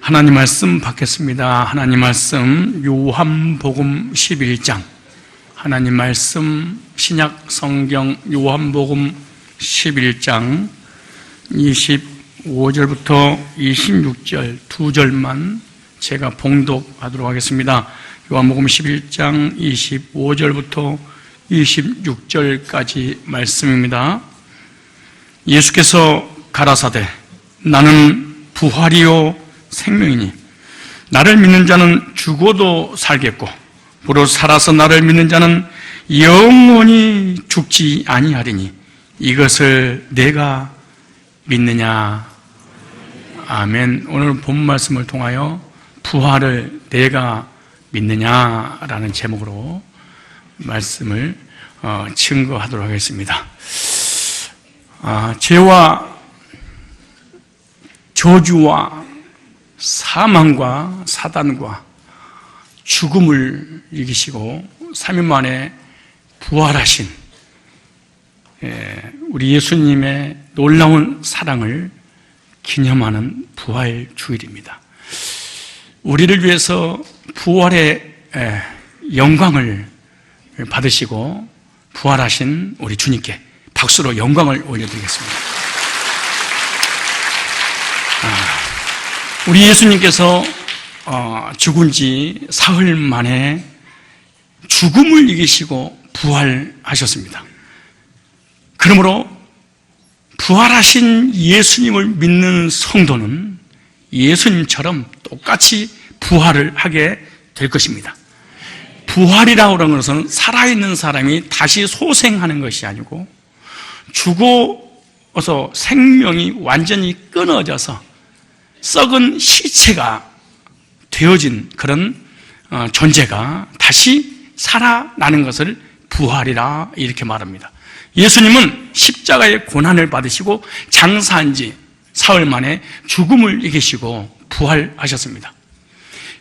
하나님 말씀 받겠습니다. 하나님 말씀 요한복음 11장 하나님 말씀 신약 성경 요한복음 11장 25절부터 26절 두 절만 제가 봉독하도록 하겠습니다. 요한복음 11장 25절부터 26절까지 말씀입니다. 예수께서 가라사대 나는 부활이요 생명이니. 나를 믿는 자는 죽어도 살겠고 무릇 살아서 나를 믿는 자는 영원히 죽지 아니하리니 이것을 내가 믿느냐? 아멘. 오늘 본 말씀을 통하여 부활을 내가 믿느냐라는 제목으로 말씀을 어, 증거하도록 하겠습니다. 아, 죄와 저주와 사망과 사단과 죽음을 이기시고 3일 만에 부활하신 예, 우리 예수님의 놀라운 사랑을 기념하는 부활 주일입니다. 우리를 위해서 부활의 예, 영광을 받으시고 부활하신 우리 주님께 박수로 영광을 올려드리겠습니다. 아, 우리 예수님께서 어, 죽은 지 사흘 만에 죽음을 이기시고 부활하셨습니다. 그러므로 부활하신 예수님을 믿는 성도는 예수님처럼 똑같이 부활을 하게 될 것입니다. 부활이라고 하는 것은 살아있는 사람이 다시 소생하는 것이 아니고 죽어서 생명이 완전히 끊어져서 썩은 시체가 되어진 그런 어, 존재가 다시 살아나는 것을 부활이라 이렇게 말합니다. 예수님은 십자가의 고난을 받으시고 장사한 지 사흘 만에 죽음을 이기시고 부활하셨습니다.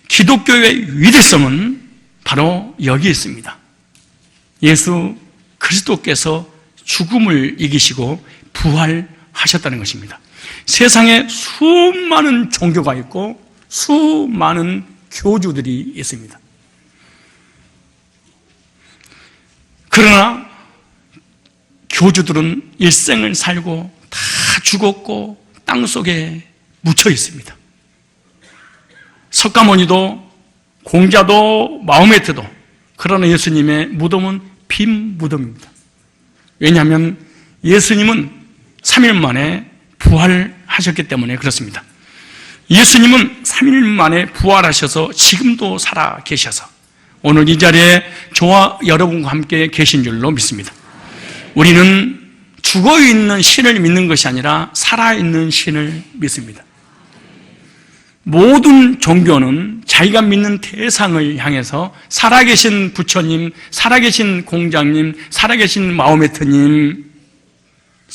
기독교의 위대성은 바로 여기 있습니다. 예수 그리스도께서 죽음을 이기시고 부활 하셨다는 것입니다. 세상에 수많은 종교가 있고 수많은 교주들이 있습니다. 그러나 교주들은 일생을 살고 다 죽었고 땅 속에 묻혀 있습니다. 석가모니도 공자도 마음에트도 그러나 예수님의 무덤은 빈 무덤입니다. 왜냐하면 예수님은 3일 만에 부활하셨기 때문에 그렇습니다. 예수님은 3일 만에 부활하셔서 지금도 살아 계셔서 오늘 이 자리에 저와 여러분과 함께 계신 줄로 믿습니다. 우리는 죽어 있는 신을 믿는 것이 아니라 살아 있는 신을 믿습니다. 모든 종교는 자기가 믿는 대상을 향해서 살아계신 부처님, 살아계신 공장님, 살아계신 마호메트님,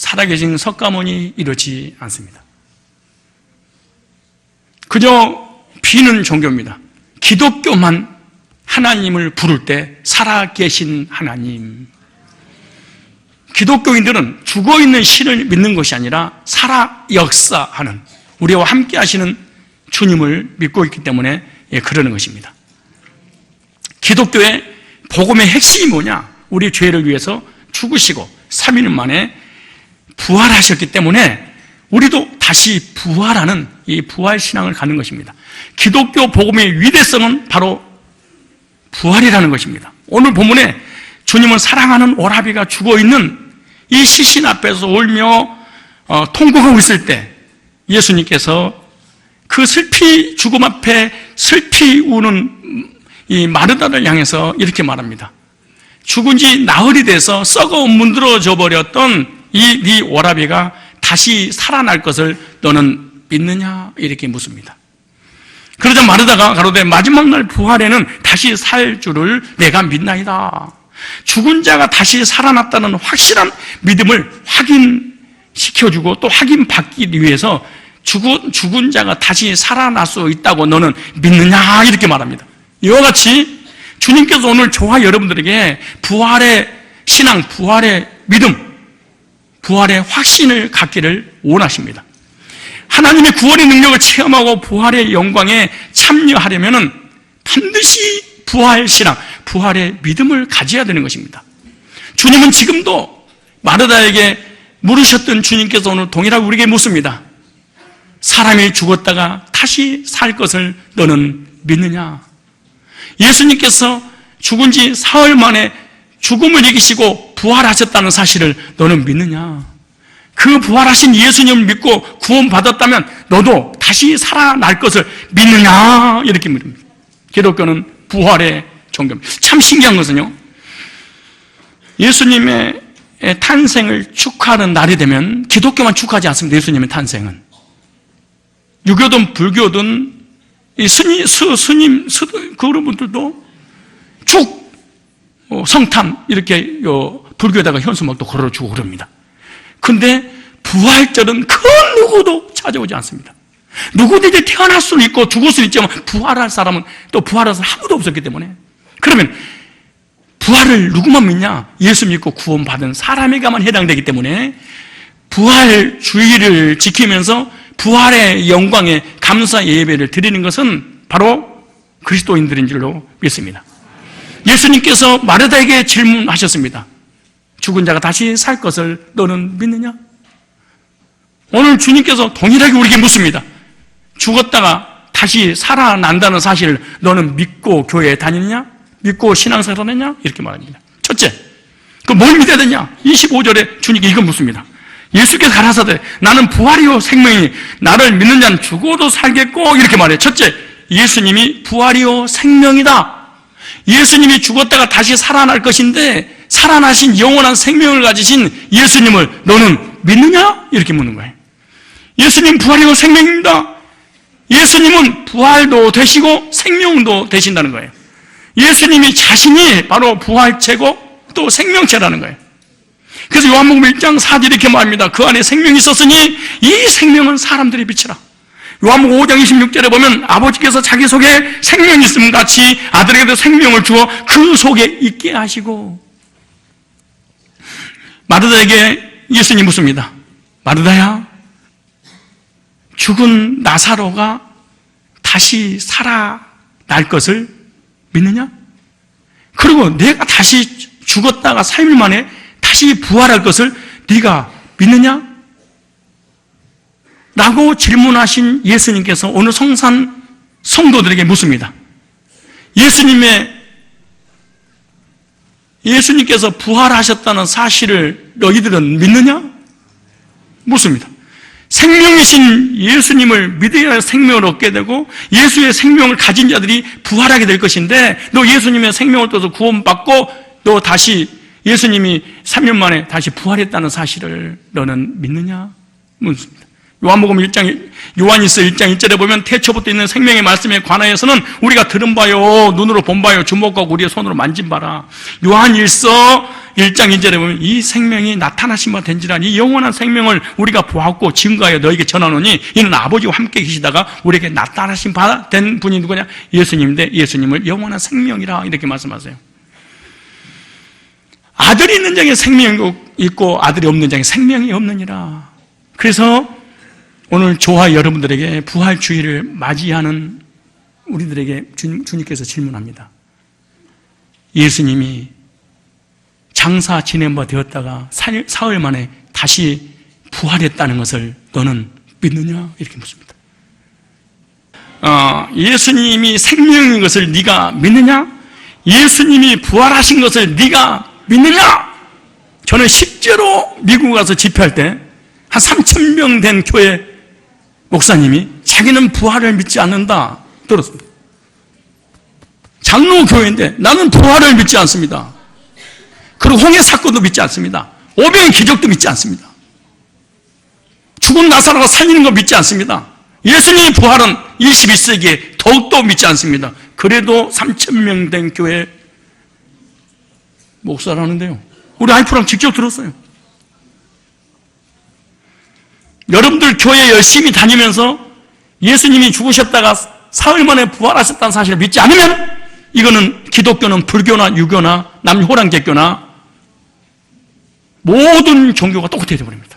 살아계신 석가모니 이러지 않습니다. 그저 비는 종교입니다. 기독교만 하나님을 부를 때 살아계신 하나님. 기독교인들은 죽어 있는 신을 믿는 것이 아니라 살아 역사하는 우리와 함께 하시는 주님을 믿고 있기 때문에 예, 그러는 것입니다. 기독교의 복음의 핵심이 뭐냐? 우리 죄를 위해서 죽으시고 3일 만에 부활하셨기 때문에 우리도 다시 부활하는 이 부활 신앙을 갖는 것입니다. 기독교 복음의 위대성은 바로 부활이라는 것입니다. 오늘 본문에 주님을 사랑하는 오라비가 죽어 있는 이 시신 앞에서 울며 어, 통곡하고 있을 때 예수님께서 그 슬피 죽음 앞에 슬피 우는 이 마르다를 향해서 이렇게 말합니다. 죽은 지 나흘이 돼서 썩어 문드러져 버렸던 이네 오라비가 다시 살아날 것을 너는 믿느냐? 이렇게 묻습니다. 그러자 마르다가 가로되 마지막 날 부활에는 다시 살 줄을 내가 믿나이다. 죽은 자가 다시 살아났다는 확실한 믿음을 확인시켜주고 또 확인받기 위해서 죽은, 죽은 자가 다시 살아날 수 있다고 너는 믿느냐? 이렇게 말합니다. 이와 같이 주님께서 오늘 저와 여러분들에게 부활의 신앙, 부활의 믿음, 부활의 확신을 갖기를 원하십니다. 하나님의 구원의 능력을 체험하고 부활의 영광에 참여하려면 반드시 부활 신앙, 부활의 믿음을 가져야 되는 것입니다. 주님은 지금도 마르다에게 물으셨던 주님께서 오늘 동일하게 우리에게 묻습니다. 사람이 죽었다가 다시 살 것을 너는 믿느냐? 예수님께서 죽은 지 사흘 만에 죽음을 이기시고 부활하셨다는 사실을 너는 믿느냐? 그 부활하신 예수님을 믿고 구원받았다면 너도 다시 살아날 것을 믿느냐? 이렇게 물습니다. 기독교는 부활의 종교입니다. 참 신기한 것은요. 예수님의 탄생을 축하하는 날이 되면 기독교만 축하하지 않습니다. 예수님의 탄생은. 유교든 불교든 이 스님, 스, 스님, 스, 그런 분들도 축, 어, 성탄, 이렇게, 요, 불교에다가 현수막도 걸어주고 그럽니다. 근데 부활절은 그 누구도 찾아오지 않습니다. 누구든지 태어날 수는 있고 죽을 수는 있지만 부활할 사람은 또 부활할 사람 아무도 없었기 때문에 그러면 부활을 누구만 믿냐? 예수 믿고 구원받은 사람에게만 해당되기 때문에 부활 주의를 지키면서 부활의 영광에 감사 예배를 드리는 것은 바로 그리스도인들인 줄로 믿습니다. 예수님께서 마르다에게 질문하셨습니다. 죽은 자가 다시 살 것을 너는 믿느냐? 오늘 주님께서 동일하게 우리에게 묻습니다. 죽었다가 다시 살아난다는 사실을 너는 믿고 교회에 다니느냐? 믿고 신앙생활 하느냐? 이렇게 말합니다. 첫째, 그 뭘 믿어야 되냐? 25절에 주님께 이거 묻습니다. 예수께서 가라사대 나는 부활이요 생명이 나를 믿는 자는 죽어도 살겠고 이렇게 말해요. 첫째, 예수님이 부활이요 생명이다. 예수님이 죽었다가 다시 살아날 것인데 살아나신 영원한 생명을 가지신 예수님을 너는 믿느냐? 이렇게 묻는 거예요. 예수님 부활이요 생명입니다. 예수님은 부활도 되시고 생명도 되신다는 거예요. 예수님이 자신이 바로 부활체고 또 생명체라는 거예요. 그래서 요한복음 1장 4절 이렇게 말합니다. 그 안에 생명이 있었으니 이 생명은 사람들의 빛이라. 요한복음 5장 26절에 보면 아버지께서 자기 속에 생명이 있음 같이 아들에게도 생명을 주어 그 속에 있게 하시고 마르다에게 예수님 묻습니다. 마르다야 죽은 나사로가 다시 살아날 것을 믿느냐? 그리고 내가 다시 죽었다가 3일 만에 다시 부활할 것을 네가 믿느냐? 라고 질문하신 예수님께서 오늘 성산 성도들에게 묻습니다. 예수님의 예수님께서 부활하셨다는 사실을 너희들은 믿느냐? 묻습니다. 생명이신 예수님을 믿어야 생명을 얻게 되고 예수의 생명을 가진 자들이 부활하게 될 것인데 너 예수님의 생명을 떠서 구원받고 너 다시 예수님이 3년 만에 다시 부활했다는 사실을 너는 믿느냐? 묻습니다. 요한복음 1장, 요한일서 1장 1절에 보면 태초부터 있는 생명의 말씀에 관하여서는 우리가 들은 바요, 눈으로 본 바요, 주목하고 우리의 손으로 만진 바라. 요한일서 1장 2절에 보면 이 생명이 나타나신 바 된지라 이 영원한 생명을 우리가 보았고 증거하여 너에게 전하노니 이는 아버지와 함께 계시다가 우리에게 나타나신 바 된 분이 누구냐? 예수님인데 예수님을 영원한 생명이라 이렇게 말씀하세요. 아들이 있는 장에 생명이 있고 아들이 없는 장에 생명이 없느니라. 그래서 오늘 조화 여러분들에게 부활주의를 맞이하는 우리들에게 주님께서 질문합니다. 예수님이 장사 지낸 바 되었다가 사흘 만에 다시 부활했다는 것을 너는 믿느냐? 이렇게 묻습니다. 어, 예수님이 생명인 것을 네가 믿느냐? 예수님이 부활하신 것을 네가 믿느냐? 저는 실제로 미국 가서 집회할 때 한 3천 명 된 교회 목사님이 자기는 부활을 믿지 않는다 들었습니다. 장로교회인데 나는 부활을 믿지 않습니다. 그리고 홍해 사건도 믿지 않습니다. 오병의 기적도 믿지 않습니다. 죽은 나사로가 살리는 거 믿지 않습니다. 예수님의 부활은 21세기에 더욱더 믿지 않습니다. 그래도 3천명 된 교회 목사라는데요. 우리 아이프랑 직접 들었어요. 여러분들 교회 열심히 다니면서 예수님이 죽으셨다가 사흘 만에 부활하셨다는 사실을 믿지 않으면 이거는 기독교는 불교나 유교나 남호랑개교나 모든 종교가 똑같아 되버립니다.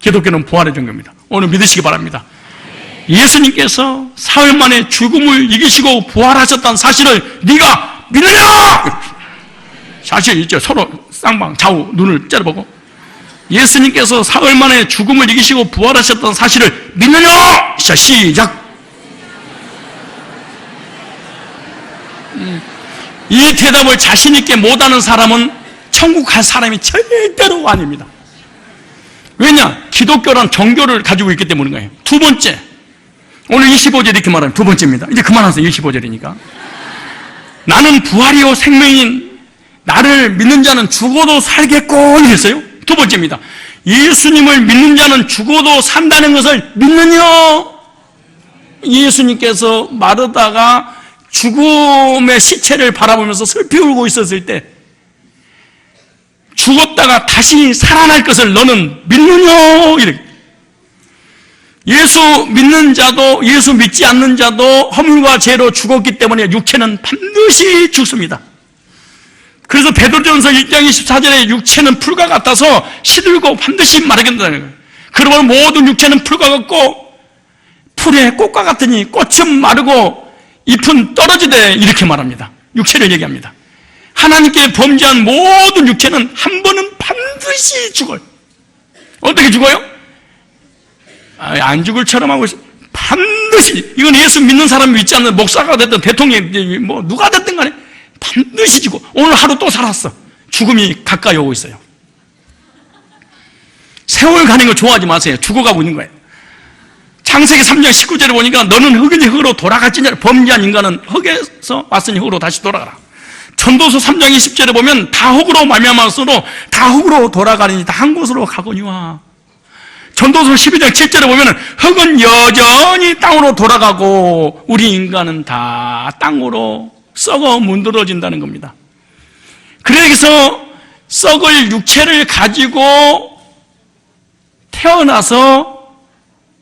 기독교는 부활의 종교입니다. 오늘 믿으시기 바랍니다. 예수님께서 사흘 만에 죽음을 이기시고 부활하셨다는 사실을 네가 믿느냐? 사실 있죠. 서로 쌍방 좌우 눈을 째려보고 예수님께서 사흘 만에 죽음을 이기시고 부활하셨다는 사실을 믿느냐? 자 시작. 음, 이 대답을 자신 있게 못하는 사람은 천국 갈 사람이 절대로 아닙니다. 왜냐? 기독교란 종교를 가지고 있기 때문인 거예요. 두 번째, 오늘 25절 이렇게 말하면 두 번째입니다. 이제 그만하세요. 25절이니까. 나는 부활이요 생명인 나를 믿는 자는 죽어도 살겠고 이랬어요. 두 번째입니다. 예수님을 믿는 자는 죽어도 산다는 것을 믿느냐? 예수님께서 마르다가 죽음의 시체를 바라보면서 슬피 울고 있었을 때 죽었다가 다시 살아날 것을 너는 믿느냐? 이렇게. 예수 믿는 자도 예수 믿지 않는 자도 허물과 죄로 죽었기 때문에 육체는 반드시 죽습니다. 그래서 베드로전서 1장 24절에 육체는 풀과 같아서 시들고 반드시 마르겠다는 거예요. 그러면 모든 육체는 풀과 같고 풀의 꽃과 같으니 꽃은 마르고 잎은 떨어지되 이렇게 말합니다. 육체를 얘기합니다. 하나님께 범죄한 모든 육체는 한 번은 반드시 죽어요. 어떻게 죽어요? 아, 안 죽을 처럼 하고 있어. 반드시 이건 예수 믿는 사람이 믿지 않는 목사가 됐든 대통령이 뭐 누가 됐든 간에 반드시 죽어. 오늘 하루 또 살았어. 죽음이 가까이 오고 있어요. 세월 가는 거 좋아하지 마세요. 죽어가고 있는 거예요. 창세기 3장 19절에 보니까 너는 흙이니 흙으로 돌아갔지냐 범죄한 인간은 흙에서 왔으니 흙으로 다시 돌아가라. 전도서 3장 20절에 보면 다 흙으로 말미암았으로 다 흙으로 돌아가니 다 한 곳으로 가거니와 전도서 12장 7절에 보면 흙은 여전히 땅으로 돌아가고 우리 인간은 다 땅으로 썩어 문드러진다는 겁니다. 그래서 썩을 육체를 가지고 태어나서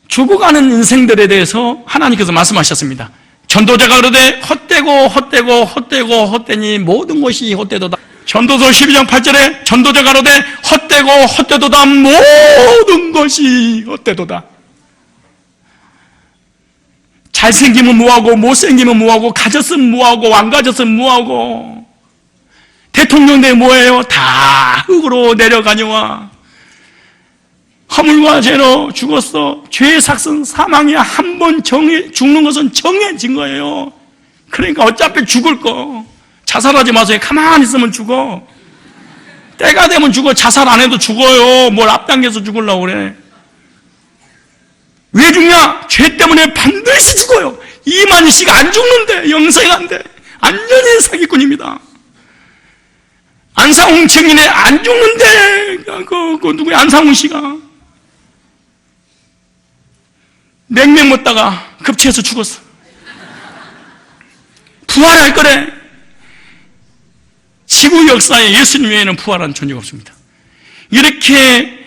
죽어가는 인생들에 대해서 하나님께서 말씀하셨습니다. 전도자가 그러되 헛되고 헛되고 헛되고 헛되니 모든 것이 헛되도다. 전도서 12장 8절에 전도자가 그러되 헛되고 헛되도다 모든 것이 헛되도다. 잘생기면 뭐하고 못생기면 뭐하고 가졌으면 뭐하고 안 가졌으면 뭐하고 대통령 대 뭐예요? 다 흙으로 내려가냐와 허물과 죄로 죽었어. 죄의 삭은 사망이야. 한 번 정해, 죽는 것은 정해진 거예요. 그러니까 어차피 죽을 거. 자살하지 마세요. 가만히 있으면 죽어. 때가 되면 죽어. 자살 안 해도 죽어요. 뭘 앞당겨서 죽으려고 그래. 왜 죽냐? 죄 때문에 반드시 죽어요. 이만희 씨가 안 죽는데, 영생한데. 안전히 사기꾼입니다. 안상홍 증인의 안 죽는데, 그, 그, 누구야? 안상홍 씨가. 냉면 먹다가 급체해서 죽었어. 부활할 거래. 지구 역사에 예수님 외에는 부활한 존재가 없습니다. 이렇게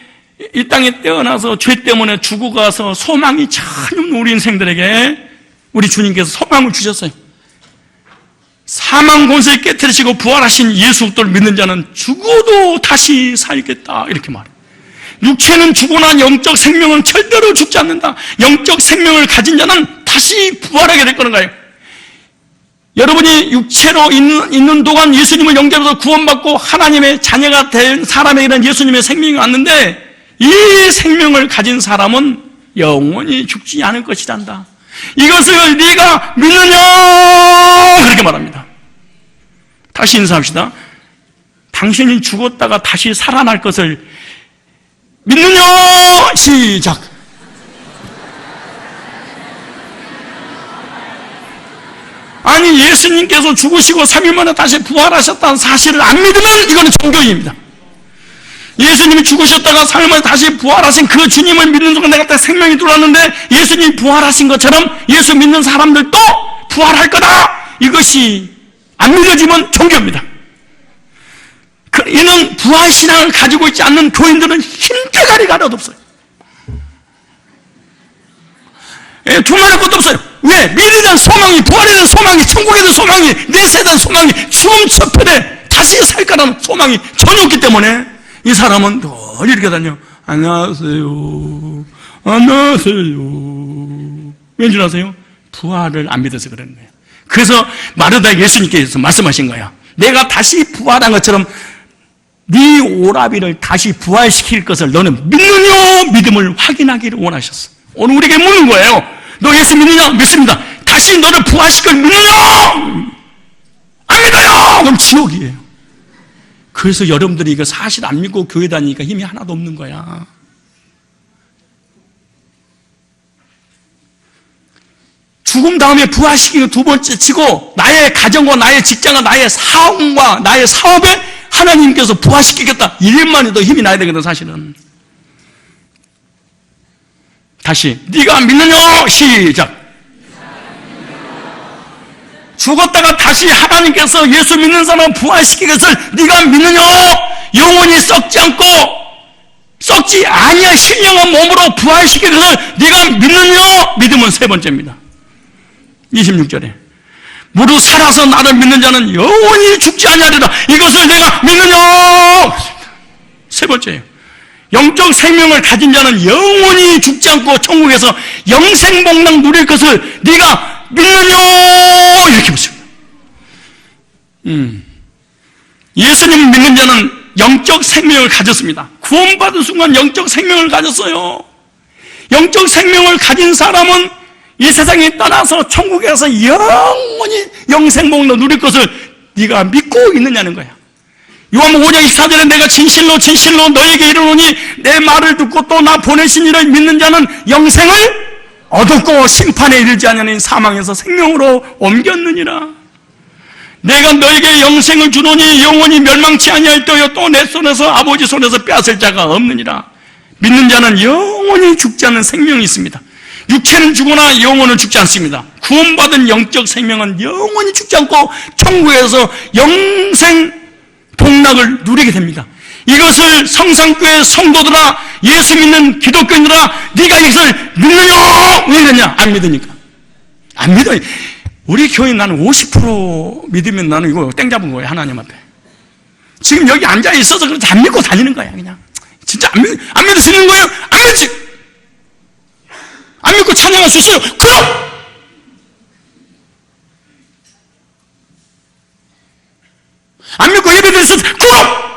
이 땅에 태어나서 죄 때문에 죽어가서 소망이 전혀 없는 우리 인생들에게 우리 주님께서 소망을 주셨어요. 사망 권세에 깨뜨리시고 부활하신 예수 그리스도를 믿는 자는 죽어도 다시 살겠다 이렇게 말해요. 육체는 죽어난 영적 생명은 절대로 죽지 않는다. 영적 생명을 가진 자는 다시 부활하게 될 거는 거예요. 여러분이 육체로 있는, 있는 동안 예수님을 영접해서 구원받고 하나님의 자녀가 된 사람에게는 예수님의 생명이 왔는데 이 생명을 가진 사람은 영원히 죽지 않을 것이란다. 이것을 네가 믿느냐 그렇게 말합니다. 다시 인사합시다. 당신이 죽었다가 다시 살아날 것을 믿느냐 시작. 아니 예수님께서 죽으시고 3일 만에 다시 부활하셨다는 사실을 안 믿으면 이거는 종교입니다. 예수님이 죽으셨다가 3일 만에 다시 부활하신 그 주님을 믿는 순간 내가 딱 생명이 들어왔는데 예수님이 부활하신 것처럼 예수 믿는 사람들도 부활할 거다. 이것이 안 믿어지면 종교입니다. 그, 이는 부활신앙을 가지고 있지 않는 교인들은 힘대가리가 하나도 없어요. 예, 두말할 것도 없어요. 왜? 미래에 대한 소망이, 부활에 대한 소망이, 천국에 대한 소망이, 내세에 대한 소망이, 죽음 첫편에 다시 살 거라는 소망이 전혀 없기 때문에 이 사람은 늘 이렇게 다녀. 안녕하세요. 안녕하세요. 왠줄 아세요? 부활을 안 믿어서 그러는 거예요. 그래서 마르다 예수님께서 말씀하신 거야. 내가 다시 부활한 것처럼 네 오라비를 다시 부활시킬 것을 너는 믿느냐? 믿음을 확인하기를 원하셨어. 오늘 우리에게 묻는 거예요. 너 예수 믿느냐? 믿습니다. 다시 너를 부활시킬 믿느냐? 안 믿어요! 그럼 지옥이에요. 그래서 여러분들이 이거 사실 안 믿고 교회 다니니까 힘이 하나도 없는 거야. 죽음 다음에 부활시키는 두 번째 치고 나의 가정과 나의 직장과 나의 사업과 나의 사업에 하나님께서 부활시키겠다. 이일만 해도 힘이 나야 되거든 사실은. 다시 네가 믿느냐 시작. 죽었다가 다시 하나님께서 예수 믿는 사람 부활시키기 것을 네가 믿느냐? 영원히 썩지 않고 썩지 아니야 신령한 몸으로 부활시키기 것을 네가 믿느냐? 믿음은 세 번째입니다. 26절에. 무릇 살아서 나를 믿는 자는 영원히 죽지 아니하리라. 이것을 내가 믿느냐? 세 번째예요. 영적 생명을 가진 자는 영원히 죽지 않고 천국에서 영생복락 누릴 것을 네가 믿느냐 이렇게 묻습니다 음. 예수님을 믿는 자는 영적 생명을 가졌습니다 구원받은 순간 영적 생명을 가졌어요 영적 생명을 가진 사람은 이 세상에 떠나서 천국에서 영원히 영생복로 누릴 것을 네가 믿고 있느냐는 거야. 요한복음 5장 24절에 내가 진실로 진실로 너에게 이르노니 내 말을 듣고 또 나 보내신 이를 믿는 자는 영생을 얻었고 심판에 이르지 않으니 사망에서 생명으로 옮겼느니라. 내가 너에게 영생을 주노니 영원히 멸망치 아니할 때여 또내 손에서 아버지 손에서 빼앗을 자가 없느니라. 믿는 자는 영원히 죽지 않는 생명이 있습니다. 육체는 죽으나 영혼은 죽지 않습니다. 구원받은 영적 생명은 영원히 죽지 않고 천국에서 영생 복락을 누리게 됩니다. 이것을 성상교회 성도들아 예수 믿는 기독교인들아 네가 이것을 믿느냐 왜 그러냐 안 믿으니까 안 믿어 우리 교회 나는 50% 믿으면 나는 이거 땡 잡은 거예요 하나님 앞에 지금 여기 앉아 있어서 그렇지 안 믿고 다니는 거야 그냥 진짜 안, 믿, 안 믿으시는 거예요? 안 믿지 안 믿고 찬양할 수 있어요? 그럼! 안 믿고 예배 드릴 수 있어요? 그럼!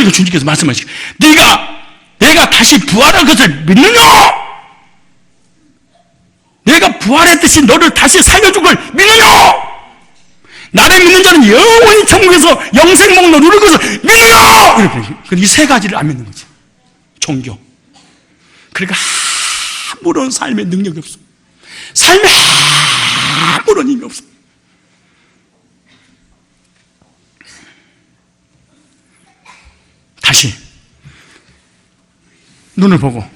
그러니까 주님께서 말씀하시고 네가 내가 다시 부활한 것을 믿느냐? 내가 부활했듯이 너를 다시 살려준 걸 믿느냐? 나를 믿는 자는 영원히 천국에서 영생목로 누릴 것을 믿느냐? 이세 가지를 안 믿는 거지. 종교. 그러니까 아무런 삶의 능력이 없어. 삶에 아무런 힘이 없어. 다시 눈을 보고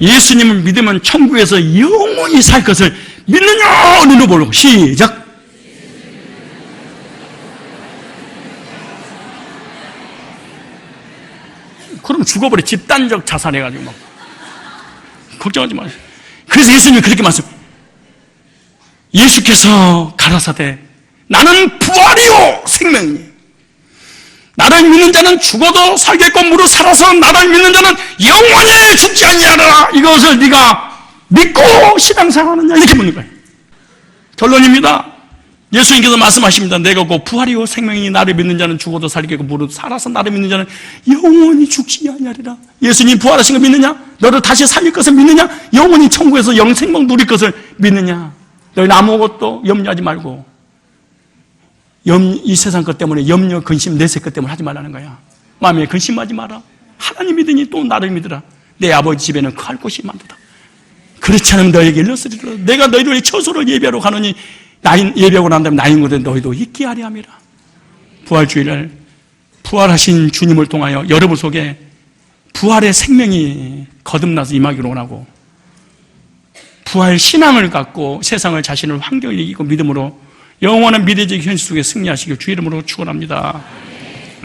예수님을 믿으면 천국에서 영원히 살 것을 믿느냐 눈을 보고 시작 그럼 죽어버려. 집단적 자살해가지고 막. 걱정하지 마세요. 그래서 예수님이 그렇게 말씀. 예수께서 가라사대 나는 부활이요 생명이. 나를 믿는 자는 죽어도 살겠고 무릇 살아서 나를 믿는 자는 영원히 죽지 아니하라. 이것을 네가 믿고 신앙생활하느냐 이렇게 묻는 거예요. 결론입니다. 예수님께서 말씀하십니다. 내가 곧 부활이요 생명이 나를 믿는 자는 죽어도 살겠고 무릇 살아서 나를 믿는 자는 영원히 죽지 아니하리라. 예수님 부활하신 거 믿느냐? 너를 다시 살릴 것을 믿느냐? 영원히 천국에서 영생명 누릴 것을 믿느냐? 너희는 아무것도 염려하지 말고 염, 이 세상 것 때문에 염려, 근심, 내색 것 때문에 하지 말라는 거야. 마음에 근심하지 마라. 하나님 믿으니 또 나를 믿으라. 내 아버지 집에는 그할 곳이 많도다. 그렇지 않으면 너에게 일렀으리라. 내가 너희들의 처소를 예배하러 가느니 나인, 예배하고 난 다음에 나인 것에 너희도 있게 하려 함이라. 부활주의를 부활하신 주님을 통하여 여러분 속에 부활의 생명이 거듭나서 임하기를 원하고 부활 신앙을 갖고 세상을 자신을 환경을 이기고 믿음으로 영원한 미래적 현실 속에 승리하시길 주 이름으로 축원합니다.